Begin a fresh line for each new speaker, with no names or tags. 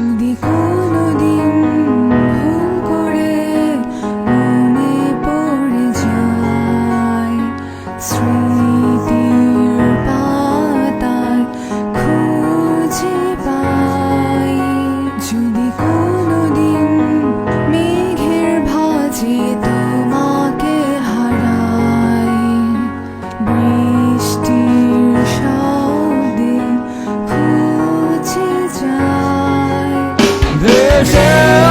যদি কোনোদিন ভুল করে মনে পড়ে যায়।
deserve